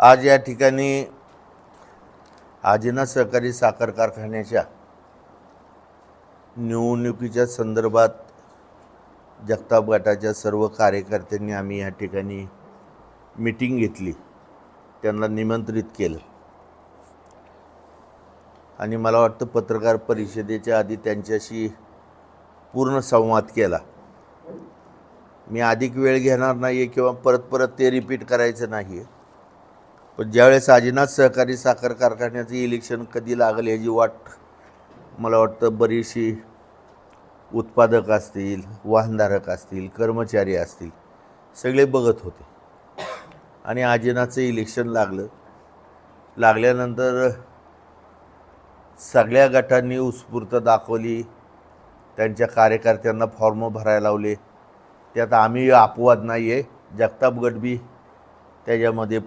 आज या ठिकाणी आजिना सहकारी साखर कारखान्याच्या निवडणुकीच्या संदर्भात जगताप गटाच्या सर्व कार्यकर्त्यांनी आम्ही या ठिकाणी मीटिंग घेतली. त्यांना निमंत्रित केलं. आणि मला वाटतं पत्रकार परिषदेच्या आधी त्यांच्याशी पूर्ण संवाद केला. मी अधिक वेळ घेणार नाही आहे किंवा परत परत ते रिपीट करायचं नाही आहे पण ज्यावेळेस आजीनाथ सहकारी साखर कारखान्याचं इलेक्शन कधी लागेल याची वाट मला वाटतं बरीचशी उत्पादक असतील वाहनधारक असतील कर्मचारी असतील सगळे बघत होते. आणि आजीनाथचं इलेक्शन लागलं. लागल्यानंतर सगळ्या गटांनी उत्स्फूर्त दाखवली. त्यांच्या कार्यकर्त्यांना फॉर्म भरायला लावले. त्यात आम्ही अपवाद नाही आहे जगताप गडबी त्याच्यामध्ये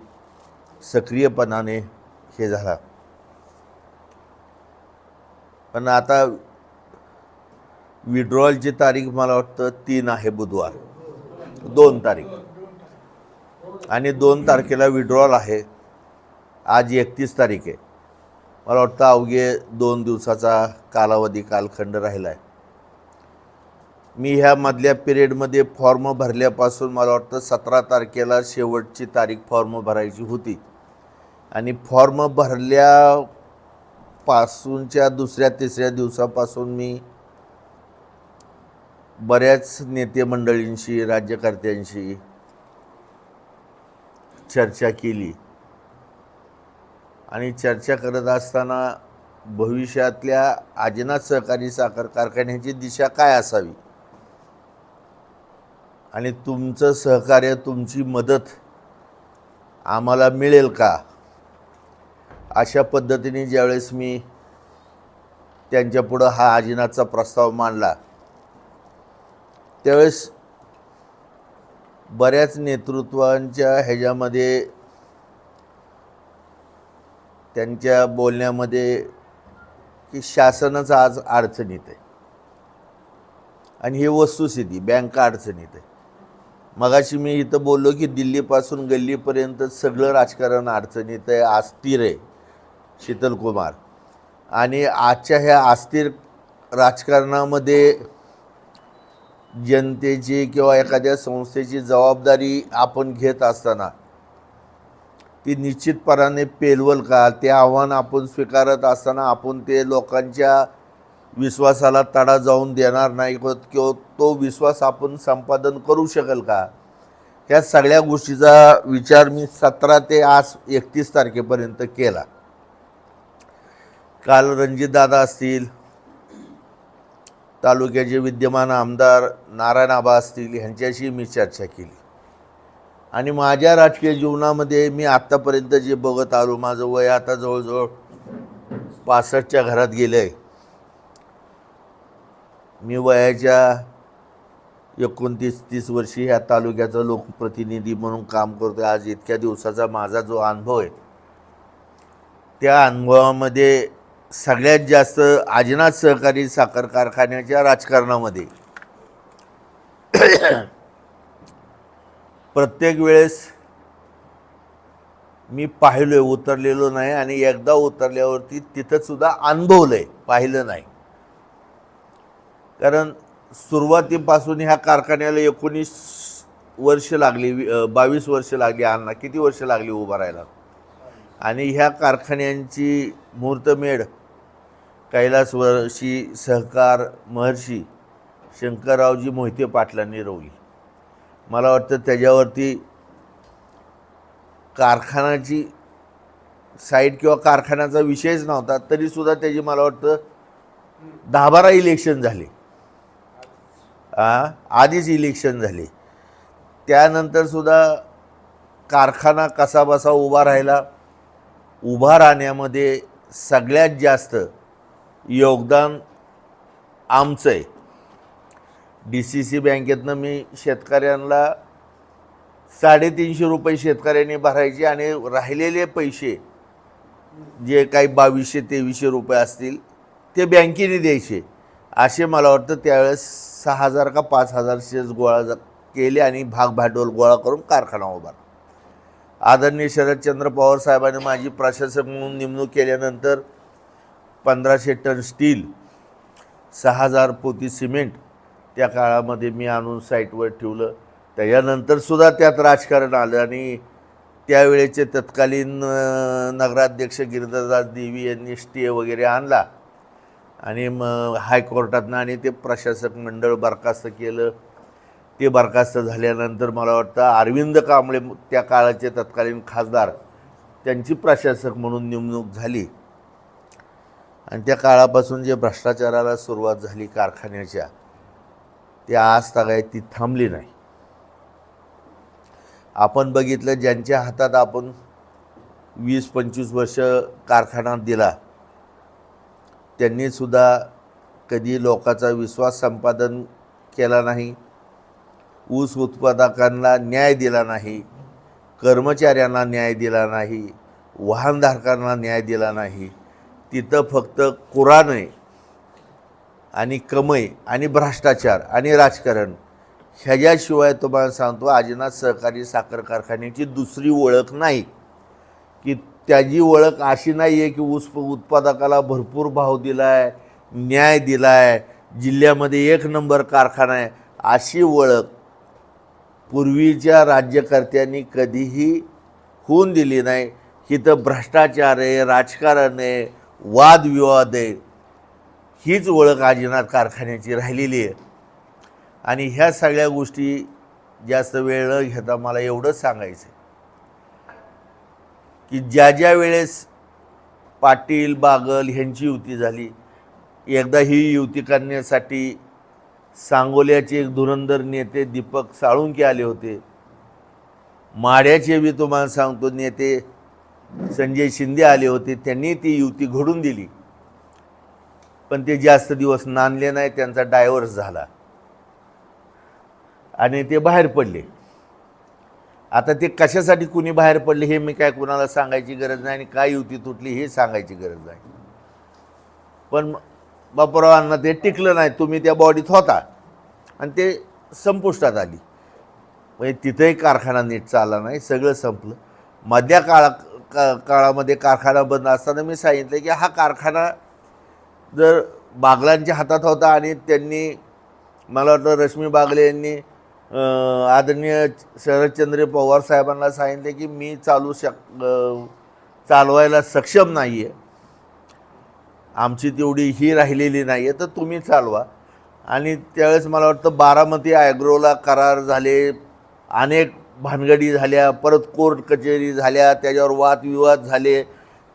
सक्रियपणाने हे झाला. पण आता विड्रॉलची तारीख मला वाटतं तीन आहे बुधवार. दोन तारीख. आणि दोन तारखेला विड्रॉल आहे. आज एकतीस तारीख आहे. मला वाटतं अवघे दोन दिवसाचा कालावधी कालखंड राहिला आहे मी ह्या मधल्या पिरियडमध्ये फॉर्म भरल्यापासून मला वाटतं सतरा तारखेला शेवटची तारीख फॉर्म भरायची होती. आणि फॉर्म भरल्यापासूनच्या दुसऱ्या तिसऱ्या दिवसापासून मी बऱ्याच नेते मंडळींशी राज्यकर्त्यांशी चर्चा केली. आणि चर्चा करत असताना भविष्यातल्या आजीनाथ सहकारी साखर कारखान्याची दिशा काय असावी? आणि तुमचं सहकार्य तुमची मदत आम्हाला मिळेल का? अशा पद्धतीने ज्यावेळेस मी त्यांच्यापुढं हा आजीनाथचा प्रस्ताव मांडला त्यावेळेस बऱ्याच नेतृत्वांच्या ह्याच्यामध्ये त्यांच्या बोलण्यामध्ये की शासनाचं आज अडचणीत आहे. आणि ही वस्तुस्थिती बँका अडचणीत आहे. मगाशी मी इथं बोललो की दिल्लीपासून गल्लीपर्यंत सगळं राजकारण अडचणीत आहे अस्थिर आहे. शीतल कुमार. आणि आजच्या ह्या अस्थिर राजकारणामध्ये जनतेची किंवा एखाद्या संस्थेची जबाबदारी आपण घेत असताना ती निश्चितपणाने पेलवल का? ते आव्हान आपण स्वीकारत असताना आपण ते लोकांच्या विश्वासाला तडा जाऊन देणार नाही किंवा तो विश्वास आपण संपादन करू शकेल का? ह्या सगळ्या गोष्टीचा विचार मी सतरा ते आज एकतीस तारखेपर्यंत केला. काल रणजितदादा असतील तालुक्याचे विद्यमान आमदार नारायण आबा असतील ह्यांच्याशी मी चर्चा केली. आणि माझ्या राजकीय जीवनामध्ये मी आत्तापर्यंत जे बघत आलो माझं वय आता जवळजवळ पासष्टच्या घरात गेलं आहे मी वयाच्या एकोणतीस तीस वर्षी ह्या तालुक्याचा लोकप्रतिनिधी म्हणून काम करतो आज इतक्या दिवसाचा माझा जो अनुभव आहे त्या अनुभवामध्ये सगळ्यात जास्त आजनाथ सहकारी साखर कारखान्याच्या राजकारणामध्ये. प्रत्येक वेळेस मी पाहिलो आहे उतरलेलो नाही आणि एकदा उतरल्यावरती तिथंसुद्धा अनुभवलं आहे पाहिलं नाही. कारण सुरुवातीपासून ह्या कारखान्याला एकोणीस वर्ष लागली बावीस वर्ष लागली अण्णा किती वर्ष लागली उभा राहायला? आणि ह्या कारखान्यांची मुहूर्तमेढ कैलासवर्षी सहकार महर्षी शंकररावजी मोहिते पाटलांनी रोवली. मला वाटतं त्याच्यावरती कारखानाची साईट किंवा कारखान्याचा विषयच नव्हता तरीसुद्धा त्याची मला वाटतं दहा बारा इलेक्शन झाले. आ, आधीच इलेक्शन झाले. त्यानंतर सुद्धा कारखाना कसा बसा उभा राहिला. उभा राहण्यामध्ये सगळ्यात जास्त योगदान आमचं आहे. डी सी सी बँकेतनं मी शेतकऱ्यांना साडेतीनशे रुपये शेतकऱ्यांनी भरायचे आणि राहिलेले पैसे जे काही बावीसशे तेवीसशे रुपये असतील ते बँकेने द्यायचे. असे मला वाटतं त्यावेळेस सहा हजार का पाच हजार शेअर्स गोळा केले आणि भाग भांडवल गोळा करून कारखाना उभारला. आदरणीय शरदचंद्र पवार साहेबांनी माझी प्रशासक म्हणून नेमणूक केल्यानंतर पंधराशे टन स्टील सहा हजार पोती सिमेंट त्या काळामध्ये मी आणून साईटवर ठेवलं. त्याच्यानंतरसुद्धा त्यात राजकारण आलं आणि त्यावेळेचे तत्कालीन नगराध्यक्ष गिरधरदास देवी यांनी स्टे वगैरे आणला. आणि मग हायकोर्टातनं आणि ते प्रशासक मंडळ बरखास्त केलं. ते बरखास्त झाल्यानंतर मला वाटतं अरविंद कांबळे त्या काळाचे तत्कालीन खासदार त्यांची प्रशासक म्हणून नेमणूक झाली. आणि त्या काळापासून जे भ्रष्टाचाराला सुरुवात झाली कारखान्याच्या ते आज तागायत ती थांबली नाही. आपण बघितलं ज्यांच्या हातात आपण वीस पंचवीस वर्ष कारखाना दिला त्यांनीसुद्धा कधी लोकांचा विश्वास संपादन केला नाही ऊस उत्पादकांना न्याय दिला नाही कर्मचाऱ्यांना न्याय दिला नाही वाहनधारकांना न्याय दिला नाही तिथं फक्त कुराण आहे आणि कमई आणि भ्रष्टाचार आणि राजकारण ह्याच्याशिवाय तुम्हाला सांगतो आजीनाथ सहकारी साखर कारखान्याची दुसरी ओळख नाही. की त्याची ओळख अशी नाही आहे की ऊस उत्पादकाला भरपूर भाव दिला आहे न्याय दिला आहे जिल्ह्यामध्ये एक नंबर कारखाना आहे अशी ओळख पूर्वीच्या राज्यकर्त्यांनी कधीही होऊन दिली नाही. इथं भ्रष्टाचार आहे राजकारण आहे वादविवाद आहे हीच ओळख आजीनाथ कारखान्याची राहिलेली आहे. आणि ह्या सगळ्या गोष्टी जास्त वेळ न घेता मला एवढंच सांगायचं आहे की ज्या ज्या वेळेस पाटील बागल ह्यांची युती झाली एकदा ही युती करण्यासाठी सांगोल्याचे एक धुरंधर नेते दीपक साळुंके आले होते. माढ्याचे बी तुम्हाला सांगतो नेते संजय शिंदे आले होते त्यांनी ती युती घडून दिली. पण ते जास्त दिवस नांदले नाही त्यांचा डायव्हर्स झाला. आणि ते बाहेर पडले. आता ते कशासाठी कुणी बाहेर पडले हे मी काय कुणाला सांगायची गरज नाही आणि काय युती तुटली हे सांगायची गरज नाही. पण बापरावांना ते टिकलं नाही तुम्ही त्या बॉडीत होता. आणि ते संपुष्टात आली. म्हणजे तिथंही कारखाना नीट चालला नाही सगळं संपलं. मध्या काळात का काळामध्ये कारखाना बंद असताना मी सांगितलं की हा कारखाना जर बागलांच्या हातात होता आणि त्यांनी मला वाटतं रश्मी बागले यांनी आदरणीय शरदचंद्र पवार साहेबांना सांगितले की मी चालू शक चालवायला सक्षम नाही आहे आमची तेवढी ही राहिलेली नाही आहे तर तुम्ही चालवा. आणि त्यावेळेस मला वाटतं बारामती ॲग्रोला करार झाले अनेक भानगडी झाल्या परत कोर्ट कचेरी झाल्या त्याच्यावर वादविवाद झाले.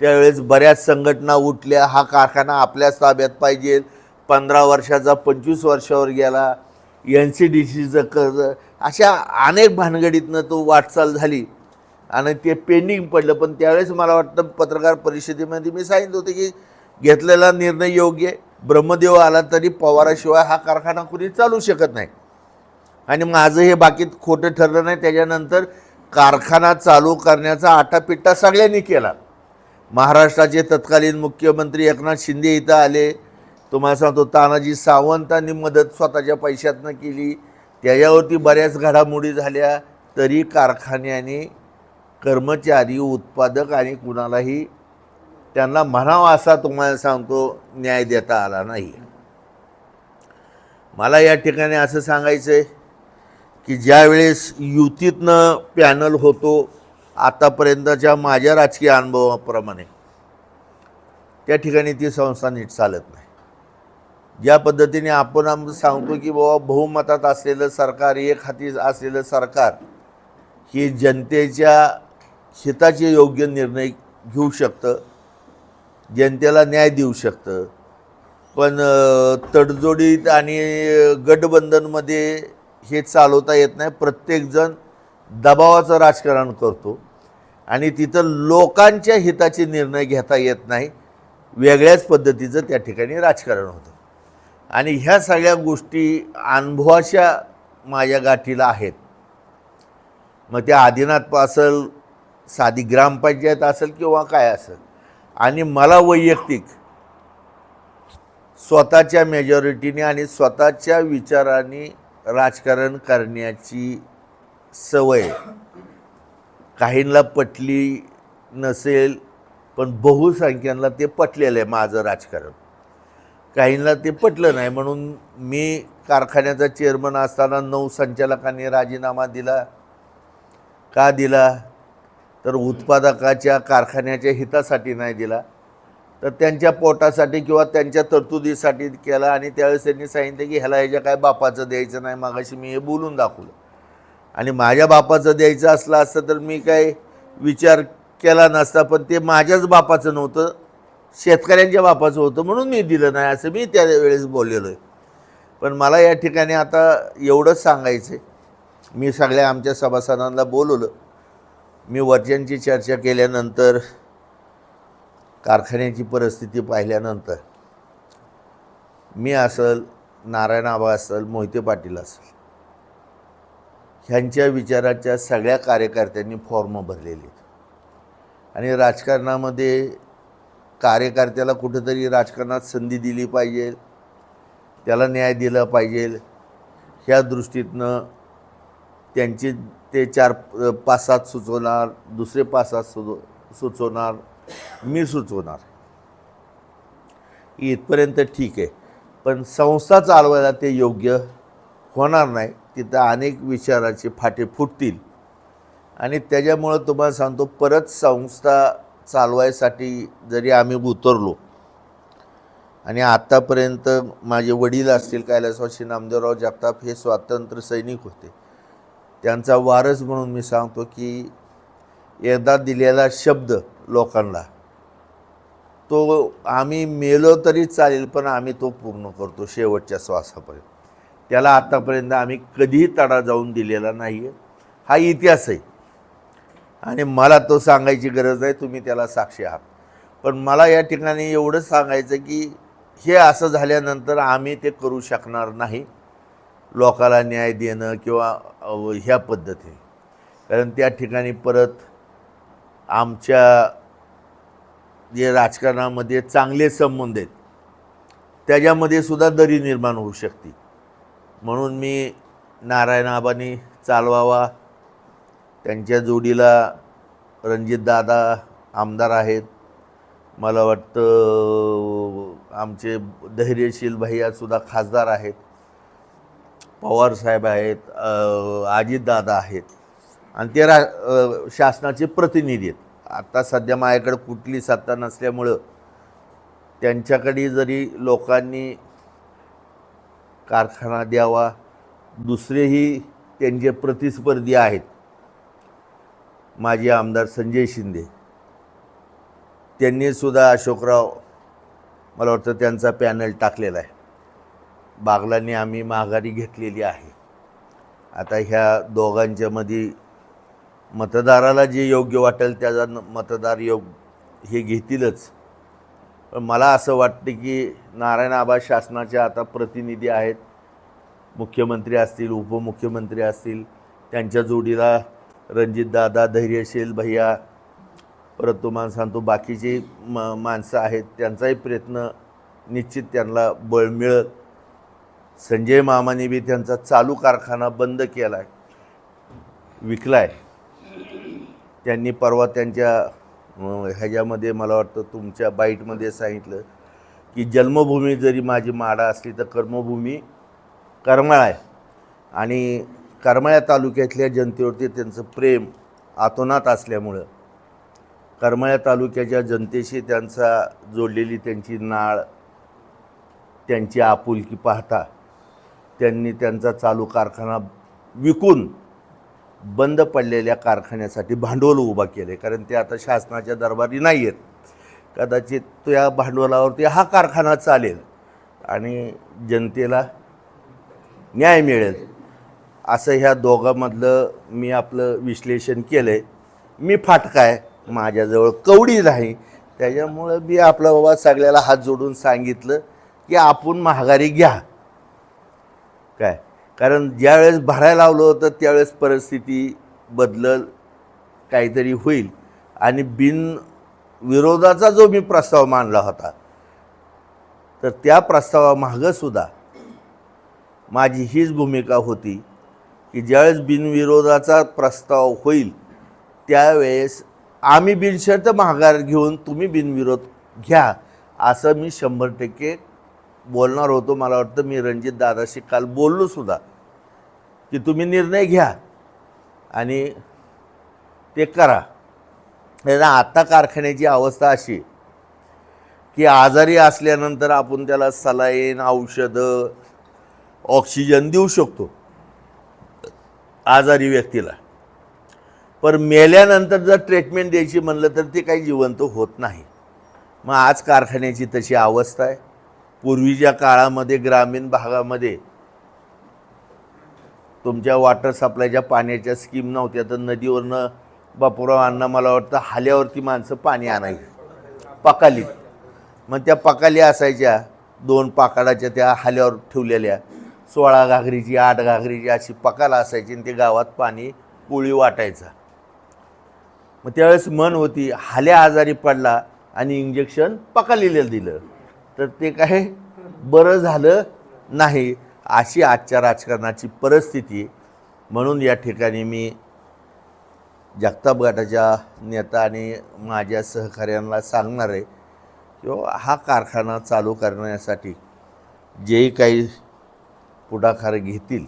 त्यावेळेस बऱ्याच संघटना उठल्या हा कारखाना आपल्याच ताब्यात पाहिजे. पंधरा वर्षाचा पंचवीस वर्षावर गेला. एन सी डी सीचं कर्ज अशा अनेक भानगडीतनं तो वाटचाल झाली. आणि ते पेंडिंग पडलं. पण त्यावेळेस मला वाटतं पत्रकार परिषदेमध्ये मी सांगितलं होतं की घेतलेला निर्णय योग्य ब्रह्मदेव आला तरी पवाराशिवाय हा कारखाना कुणी चालू शकत नाही. आणि माझं हे बाकीत खोटं ठरलं नाही त्याच्यानंतर कारखाना चालू करण्याचा आटापिट्टा सगळ्यांनी केला. महाराष्ट्राचे तत्कालीन मुख्यमंत्री एकनाथ शिंदे इथं आले. तुम्हाला सांगतो तानाजी सावंतांनी मदत स्वतःच्या पैशातनं केली. त्याच्यावरती बऱ्याच घडामोडी झाल्या. तरी कारखान्याने कर्मचारी उत्पादक आणि कुणालाही त्यांना म्हणावा असा तुम्हाला सांगतो न्याय देता आला नाही. मला या ठिकाणी असं सांगायचं आहे की ज्यावेळेस युतीतनं पॅनल होतो आतापर्यंतच्या माझ्या राजकीय अनुभवाप्रमाणे त्या ठिकाणी ती संस्था नीट चालत नाही. ज्या पद्धतीने आपण आम सांगतो की बाबा बहुमतात असलेलं सरकार एक हाती असलेलं सरकार हे जनतेच्या हिताचे योग्य निर्णय घेऊ शकतं जनतेला न्याय देऊ शकतं. पण तडजोडीत आणि गटबंधनमध्ये हे चालवता येत नाही. प्रत्येकजण दबावाचं राजकारण करतो. आणि तिथं लोकांच्या हिताचे निर्णय घेता येत नाही. वेगळ्याच पद्धतीचं त्या ठिकाणी राजकारण होतं. आणि ह्या सगळ्या गोष्टी अनुभवाच्या माझ्या गाठीला आहेत. मग त्या आदिनाथ असेल साधी ग्रामपंचायत असेल किंवा काय असेल. आणि मला वैयक्तिक स्वतःच्या मेजॉरिटीने आणि स्वतःच्या विचाराने राजकारण करण्याची सवय काहींना पटली नसेल पण बहुसंख्यांना ते पटलेलं आहे माझं राजकारण. काहींना ते पटलं नाही म्हणून मी कारखान्याचा चेअरमन असताना नऊ संचालकांनी राजीनामा दिला. का दिला? तर उत्पादकाच्या कारखान्याच्या हितासाठी नाही दिला. तर त्यांच्या पोटासाठी किंवा त्यांच्या तरतुदीसाठी केला आणि त्यावेळेस त्यांनी सांगितलं की ह्याला ह्याच्या काय बापाचं द्यायचं नाही मागाशी मी हे बोलून दाखवलं. आणि माझ्या बापाचं द्यायचं असलं असतं तर मी काय विचार केला नसता पण ते माझ्याच बापाचं नव्हतं शेतकऱ्यांच्या बापाचं होतं म्हणून मी दिलं नाही असं मी त्यावेळेस बोललेलो आहे. पण मला या ठिकाणी आता एवढंच सांगायचं आहे मी सगळ्या आमच्या सभासदांना बोलवलं. मी वरच्यांची चर्चा केल्यानंतर कारखान्याची परिस्थिती पाहिल्यानंतर मी असल नारायण आबा असेल मोहिते पाटील असेल ह्यांच्या विचाराच्या सगळ्या कार्यकर्त्यांनी फॉर्म भरलेले आहेत. आणि राजकारणामध्ये कार्यकर्त्याला कुठेतरी राजकारणात संधी दिली पाहिजे त्याला न्याय दिला पाहिजे ह्या दृष्टीतनं त्यांचे ते चार पाच सात सुचवणार दुसरे पाच सात सुचवणार मी सुचवणार. इथपर्यंत ठीक आहे. पण संस्था चालवायला ते योग्य होणार नाही. तिथं अनेक विचाराचे फाटे फुटतील. आणि त्याच्यामुळं तुम्हाला सांगतो परत संस्था चालवायसाठी जरी आम्ही उतरलो आणि आत्तापर्यंत माझे वडील असतील कैलासवासी नामदेवराव जगताप हे स्वातंत्र्य सैनिक होते. त्यांचा वारस म्हणून मी सांगतो की एकदा दिलेला शब्द लोकांना. तो आम्ही मेलो तरी चालेल पण आम्ही तो पूर्ण करतो शेवटच्या श्वासापर्यंत. त्याला आत्तापर्यंत आम्ही कधीही तडा जाऊन दिलेला नाही आहे हा इतिहास आहे. आणि मला तो सांगायची गरज आहे तुम्ही त्याला साक्षी आहात. पण मला या ठिकाणी एवढं सांगायचं की हे असं झाल्यानंतर आम्ही ते करू शकणार नाही. लोकाला न्याय देणं किंवा ह्या पद्धतीने. कारण त्या ठिकाणी परत आमच्या जे राजकारणामध्ये चांगले संबंध आहेत त्याच्यामध्ये सुद्धा दरी निर्माण होऊ शकते. म्हणून मी नारायण आबांनी चालवावा त्यांच्या जोडीला रणजितदादा आमदार आहेत. मला वाटतं आमचे धैर्यशील भैयासुद्धा खासदार आहेत. पवारसाहेब आहेत अजितदादा आहेत. आणि ते रा शासनाचे प्रतिनिधी आहेत. आता सध्या माझ्याकडे कुठली सत्ता नसल्यामुळं त्यांच्याकडे जरी लोकांनी कारखाना द्यावा दुसरेही त्यांचे प्रतिस्पर्धी आहेत. माजी आमदार संजय शिंदे. त्यांनी सुद्धा अशोकराव मला वाटतं त्यांचा पॅनल टाकलेला आहे. बागलांनी आम्ही माघारी घेतलेली आहे. आता ह्या दोघांच्यामध्ये मतदाराला जे योग्य वाटेल त्याचा न- मतदार योग हे घेतीलच. पण मला असं वाटतं की नारायण आबा शासनाचे आता प्रतिनिधी आहेत. मुख्यमंत्री असतील उपमुख्यमंत्री असतील त्यांच्या जोडीला रणजितदादा धैर्यशील भैया परत तुम्हाला सांगतो बाकीची म माणसं आहेत त्यांचाही प्रयत्न निश्चित त्यांना बळ मिळत संजय मामाने बी त्यांचा चालू कारखाना बंद केला आहे विकला आहे त्यांनी परवा त्यांच्या ह्याच्यामध्ये मला वाटतं तुमच्या बाईटमध्ये सांगितलं की जन्मभूमी जरी माझी माडा असली तर कर्मभूमी करमाळा आहे. आणि करमाळ्या तालुक्यातल्या जनतेवरती त्यांचं प्रेम आतोनात असल्यामुळं करमाळ्या तालुक्याच्या जनतेशी त्यांचा जोडलेली त्यांची नाळ त्यांची आपुलकी पाहता त्यांनी त्यांचा चालू कारखाना विकून बंद पडलेल्या कारखान्यासाठी भांडवल उभा केले कारण ते आता शासनाच्या दरबारी नाही आहेत कदाचित त्या भांडवलावरती हा कारखाना चालेल आणि जनतेला न्याय मिळेल. असं ह्या दोघांमधलं मी आपलं विश्लेषण केलं आहे मी फाटका आहे. माझ्याजवळ कवडी नाही. त्याच्यामुळं मी आपला बाबा सगळ्याला हात जोडून सांगितलं की आपण महागारी घ्या. काय? कारण ज्यावेळेस भरायला लावलं होतं त्यावेळेस परिस्थिती बदलल काहीतरी होईल. आणि बिन विरोधाचा जो मी प्रस्ताव मांडला होता तर त्या प्रस्तावामागंसुद्धा माझी हीच भूमिका होती की ज्यावेळेस बिनविरोधाचा प्रस्ताव होईल त्यावेळेस आम्ही बिनशर्त माघार घेऊन तुम्ही बिनविरोध घ्या असं मी शंभर टक्के बोलणार होतो मला वाटतं मी रणजित दादाशी काल बोललो सुद्धा की तुम्ही निर्णय घ्या आणि ते करा. नाही आत्ता आता कारखान्याची अवस्था अशी की आजारी असल्यानंतर आपण त्याला सलाईन औषधं ऑक्सिजन देऊ शकतो आजारी व्यक्तीला. पण मेल्यानंतर जर ट्रीटमेंट द्यायची म्हणलं तर ते काही जिवंत होत नाही. मग आज कारखान्याची तशी अवस्था आहे. पूर्वीच्या काळामध्ये ग्रामीण भागामध्ये तुमच्या वॉटर सप्लायच्या पाण्याच्या स्कीम नव्हत्या. तर नदीवरनं बापुराव अण्णा मला वाटतं हाल्यावरती माणसं पाणी आणायची. पाकाली मग त्या पकाली असायच्या दोन पाकाडाच्या त्या हाल्यावर ठेवलेल्या. सोळा घागरीची आठ घागरीची अशी पकाला असायची आणि ते गावात पाणी पोळी वाटायचा. मग त्यावेळेस मन होती हाल्या आजारी पडला आणि इंजेक्शन पकालीला दिलं. तर ते काय बरं झालं नाही. अशी आजच्या राजकारणाची परिस्थिती. म्हणून या ठिकाणी मी जगताप गटाच्या नेता आणि माझ्या सहकाऱ्यांना सांगणार आहे किंवा हा कारखाना चालू करण्यासाठी जेही काही पुढाकार घेतील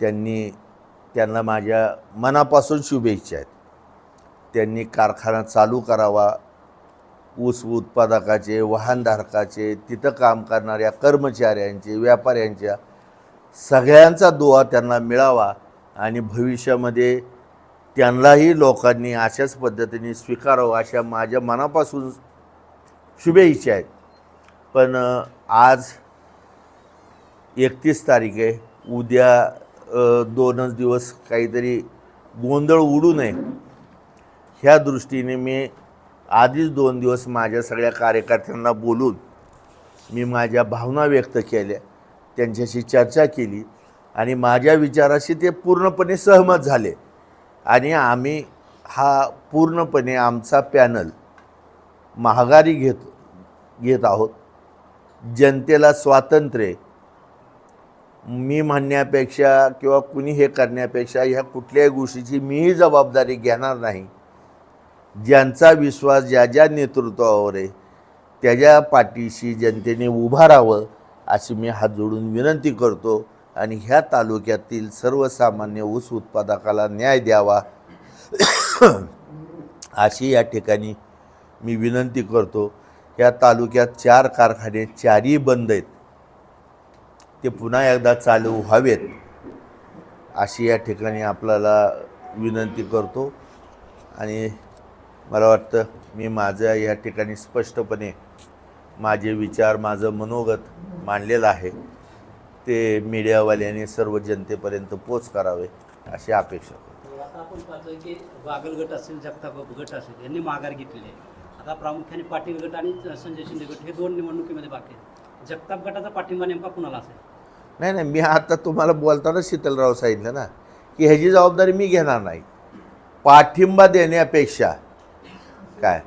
त्यांनी त्यांना माझ्या मनापासून शुभेच्छा आहेत. त्यांनी कारखाना चालू करावा ऊस उत्पादकाचे वाहनधारकाचे तिथं काम करणाऱ्या कर्मचाऱ्यांचे व्यापाऱ्यांच्या सगळ्यांचा दुवा त्यांना मिळावा आणि भविष्यामध्ये त्यांनाही लोकांनी अशाच पद्धतीने स्वीकारावं अशा माझ्या मनापासून शुभेच्छा आहेत. पण आज एकतीस तारीख आहे उद्या दोनच दिवस काहीतरी गोंधळ उडू नये. ह्या दृष्टीने मी आधीच दोन दिवस माझ्या सगळ्या कार्यकर्त्यांना बोलून मी माझ्या भावना व्यक्त केल्या त्यांच्याशी चर्चा केली आणि माझ्या विचाराशी ते पूर्णपणे सहमत झाले. आणि आम्ही हा पूर्णपणे आमचा पॅनल महागारी घेत घेत आहोत. जनतेला स्वातंत्र्य मी म्हणण्यापेक्षा किंवा कुणी हे करण्यापेक्षा ह्या कुठल्याही गोष्टीची मीही जबाबदारी घेणार नाही. ज्यांचा विश्वास ज्या ज्या नेतृत्वावर आहे त्याच्या पाठीशी जनतेने उभा राहावं अशी मी हात जोडून विनंती करतो. आणि ह्या तालुक्यातील सर्वसामान्य ऊस उत्पादकाला न्याय द्यावा. अशी या ठिकाणी मी विनंती करतो. या तालुक्यात चार कारखाने चारही बंद आहेत. ते पुन्हा एकदा चालू व्हावेत अशी या ठिकाणी आपल्याला विनंती करतो. आणि मला वाटतं मी माझं या ठिकाणी स्पष्टपणे माझे विचार माझं मनोगत मांडलेलं आहे. ते मीडियावाल्यांनी सर्व जनतेपर्यंत पोच करावे अशी अपेक्षा आता आपण पाहतोय की वागल गट असेल जगताप गट असेल यांनी माघार घेतलेली आहे. आता प्रामुख्याने पाटील गट आणि संजय शिंदे गट हे दोन निवडणुकीमध्ये बाकी आहेत. जगताप गटाचा पाठिंबा नेमका कुणाला असेल? नाही नाही मी आता तुम्हाला बोलताना शीतलराव सांगितलं ना की ह्याची जबाबदारी मी घेणार नाही. पाठिंबा देण्यापेक्षा काय?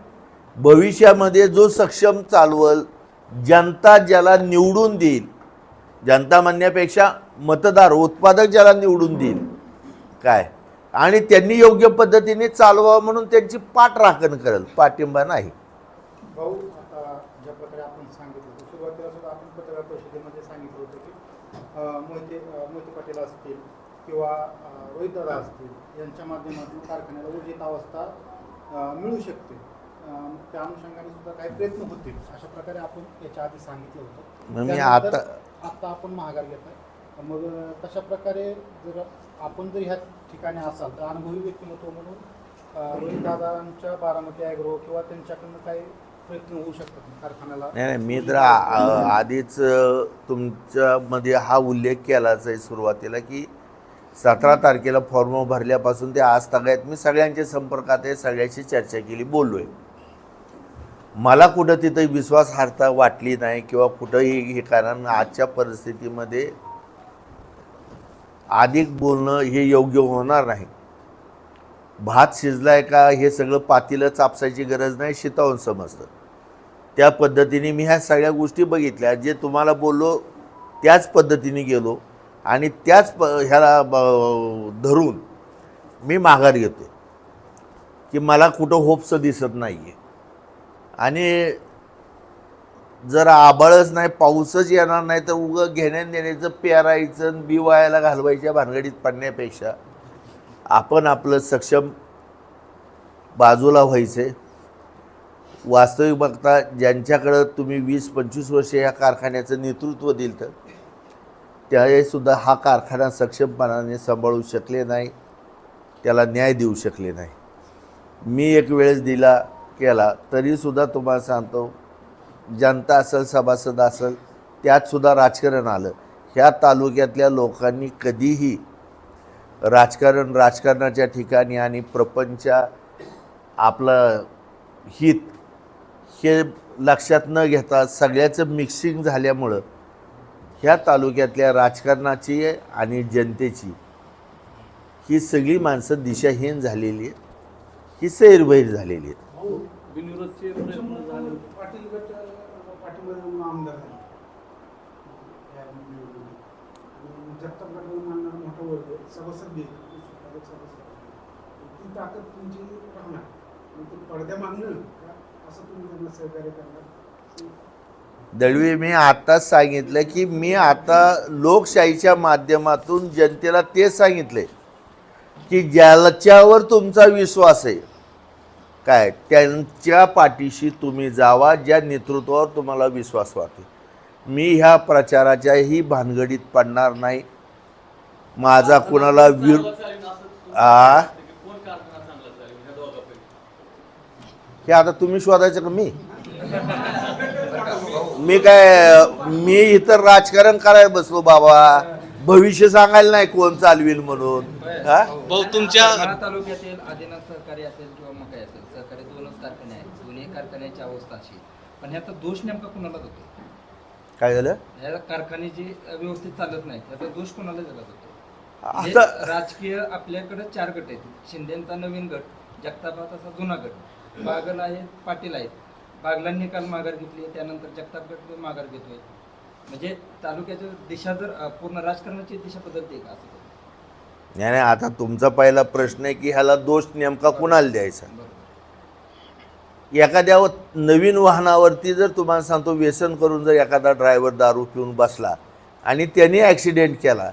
भविष्यामध्ये जो सक्षम चालवल जनता ज्याला निवडून देईल जनता म्हणण्यापेक्षा मतदार उत्पादक ज्याला निवडून देईल काय? आणि त्यांनी योग्य पद्धतीने चालवावं म्हणून त्यांची पाठराखण करेल पाठिंबा नाही. भाऊ आता ज्या प्रकारे आपण सांगितलं होतं सुरुवातीला सुद्धा आपण पत्रकार परिषदेमध्ये सांगितलं होतं की मोहिते मोहिते पाटील असतील किंवा अं, रोहितदादा असतील यांच्या माध्यमातून कारखान्याला उर्जित अवस्था मिळू शकते. त्या अनुषंगाने सुद्धा काही प्रयत्न होतील अशा प्रकारे आपण याच्या आधी सांगितलं होतं. मी आता आता आपण महागार घेत आहे. मग तशा प्रकारे जर आपण जर ह्या ठिकाणी असाल तर अनुभवी व्यक्तिमत्व म्हणून रोहितदादांच्या बारामती ॲग्रो किंवा त्यांच्याकडनं काही प्रयत्न होऊ शकतात कारखान्याला? नाही नाही मी तर आधीच तुमच्यामध्ये हा उल्लेख केलाच आहे सुरुवातीला की सतरा तारखेला फॉर्म भरल्यापासून ते आज तगायत मी सगळ्यांच्या संपर्कात आहे सगळ्याशी चर्चा केली बोललो आहे मला कुठं तिथं विश्वासार्हता वाटली नाही किंवा कुठंही हे कारण आजच्या परिस्थितीमध्ये अधिक बोलणं हे योग्य होणार नाही. भात शिजलाय का हे सगळं पातीलं चापसायची गरज नाही शितावून समजतं. त्या पद्धतीने मी ह्या सगळ्या गोष्टी बघितल्या जे तुम्हाला बोललो त्याच पद्धतीने गेलो आणि त्याच प ह्याला ब- धरून मी माघार घेतो की मला कुठं होप्स दिसत नाही आहे आणि जर आबाळच नाही पाऊसच येणार नाही तर उगं घेण्यान देण्याचं पेरायचं आणि बी वायाला घालवायच्या भानगडीत पडण्यापेक्षा आपण आपलं सक्षम बाजूला व्हायचे. वास्तविक बघता ज्यांच्याकडं तुम्ही वीस पंचवीस वर्ष या कारखान्याचं नेतृत्व दिलं तर त्यावेळीसुद्धा हा कारखाना सक्षमपणाने सांभाळू शकले नाही त्याला न्याय देऊ शकले नाही. मी एक वेळेस दिला केला तरीसुद्धा तुम्हाला सांगतो जनता असेल सभासद असेल त्यातसुद्धा राजकारण आलं. ह्या तालुक्यातल्या लोकांनी कधीही राजकारण राजकारणाच्या ठिकाणी आणि प्रपंच आपलं हित हे लक्षात न घेता सगळ्याचं मिक्सिंग झाल्यामुळं ह्या तालुक्यातल्या राजकारणाची आणि जनतेची ही सगळी माणसं दिशाहीन झालेली आहेत ही सैरभैर झालेली आहेत. बिनविरोधचे प्रयत्न झाले. होते. पाटील गट पाठीमध्ये आमदार झाले. या निवडणुकीत. आणि जगताप गटाला मानणारा मोठा वर्ग सभासद बी सभासद. ती ताकद तुमची राहणार. मग ते पडद्या मागणं का? असं तुम्ही त्यांना सहकार्य करणार? दळवी मी आताच सांगितलं की मी आता लोकशाहीच्या माध्यमातून जनतेला ते सांगितले की ज्याच्यावर तुमचा विश्वास आहे काय? त्यांच्या पाठीशी तुम्ही जावा ज्या नेतृत्वावर तुम्हाला विश्वास वाटते मी ह्या प्रचाराच्याही भानगडीत पडणार नाही. माझा कुणाला विर आ? हे आता तुम्ही शोधायचं का मी? मी काय मी इथं राजकारण करायला बसलो बाबा. भविष्य सांगायला नाही कोण चालवील म्हणून. हा? भाऊ तुमच्या तालुक्यातील आदिनाथ सहकारी असेल सहकारी दोनच कारखाने आहेत दोन्ही कारखान्याची अवस्था अशी. पण ह्याचा दोष नेमका कुणाला जातो काय झालं? ह्या कारखाने जे व्यवस्थित चालत नाही त्याचा दोष कुणाला दिला जातो म्हणजे राजकीय आपल्याकडे चार गट आहेत. शिंदेचा नवीन गट जगतापाचा असा जुना गट. बागल आहेत पाटील आहेत. बागलांनी काल माघार घेतली त्यानंतर जगताप गट माघार घेतोय. म्हणजे तालुक्याची दिशा जर अं, पूर्ण राजकारणाची दिशा बदलते का असं? नाही नाही, आता तुमचा पहिला प्रश्न आहे की ह्याला दोष नेमका कुणाला द्यायचा? बरोबर. एखाद्या नवीन वाहनावरती जर तुम्हाला सांगतो व्यसन करून जर एखादा ड्रायव्हर दारू पिऊन बसला आणि त्यांनी ॲक्सिडेंट केला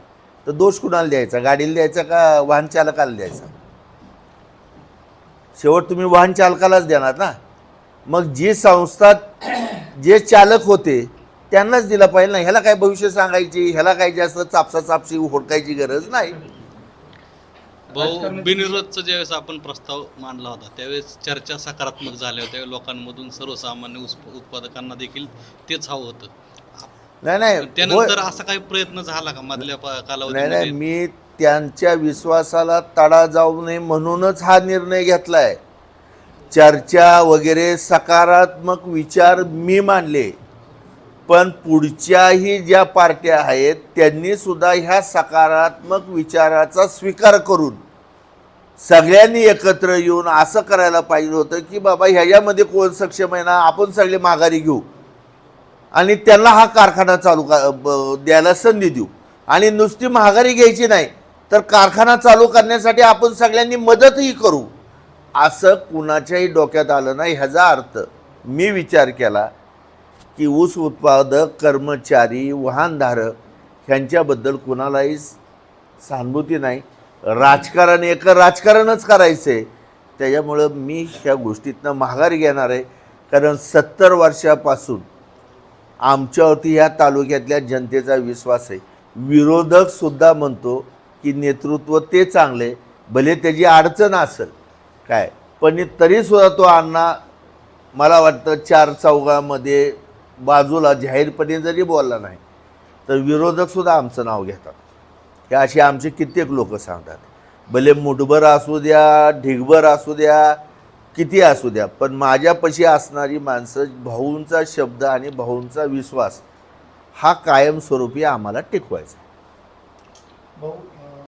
तर दोष कुणाला द्यायचा? गाडीला द्यायचा का वाहन चालकाला द्यायचा? शेवट तुम्ही वाहन चालकालाच देणार ना. मग जी संस्था जे चालक होते त्यांनाच दिला पाहिजे ना. ह्याला काय भविष्य सांगायची? ह्याला काही जास्त चापसा चापशी होडकायची गरज नाही. भाऊ बिनविरोधचा ज्यावेळेस आपण प्रस्ताव मांडला होता त्यावेळेस चर्चा सकारात्मक झाल्या होत्या लोकांमधून सर्वसामान्य उत्पादकांना देखील तेच हवं होतं. नाही नाही. त्यानंतर असा काही प्रयत्न झाला का मधल्या प- नाही नाही मी त्यांच्या विश्वासाला तडा जाऊ नये म्हणूनच हा निर्णय घेतलाय. चर्चा वगैरे सकारात्मक विचार मी मांडले. पण पुढच्याही ज्या पार्ट्या आहेत त्यांनी सुद्धा ह्या सकारात्मक विचाराचा स्वीकार करून सगळ्यांनी एकत्र येऊन असं करायला पाहिजे होतं की बाबा ह्याच्यामध्ये कोण सक्षम आहे ना आपण सगळे माघारी घेऊ. आणि त्यांना हा कारखाना चालू का ब- द्यायला संधी देऊ. आणि नुसती महागारी घ्यायची नाही तर कारखाना चालू करण्यासाठी आपण सगळ्यांनी मदतही करू. असं कुणाच्याही डोक्यात आलं नाही. ह्याचा अर्थ मी विचार केला की ऊस उत्पादक कर्मचारी वाहनधारक ह्यांच्याबद्दल कुणालाही सहानुभूती नाही. राजकारण एक राजकारणच करायचं आहे त्याच्यामुळं मी ह्या गोष्टीतनं माघारी घेणार आहे. कारण सत्तर वर्षापासून आमच्यावरती ह्या तालुक्यातल्या जनतेचा विश्वास आहे. विरोधकसुद्धा म्हणतो की नेतृत्व ते चांगले भले त्याची अडचण असेल. काय? पण तरीसुद्धा तो अण्णा मला वाटतं चार चौघामध्ये बाजूला जाहीरपणे जरी बोलला नाही तर विरोधकसुद्धा आमचं नाव घेतात. की अशी आमचे कित्येक लोक सांगतात. भले मुठभर असू द्या ढिगभर असू द्या किती असू द्या पण माझ्यापाशी असणारी माणसं भाऊंचा शब्द आणि भाऊंचा विश्वास हा कायमस्वरूपी आम्हाला टिकवायचा. भाऊ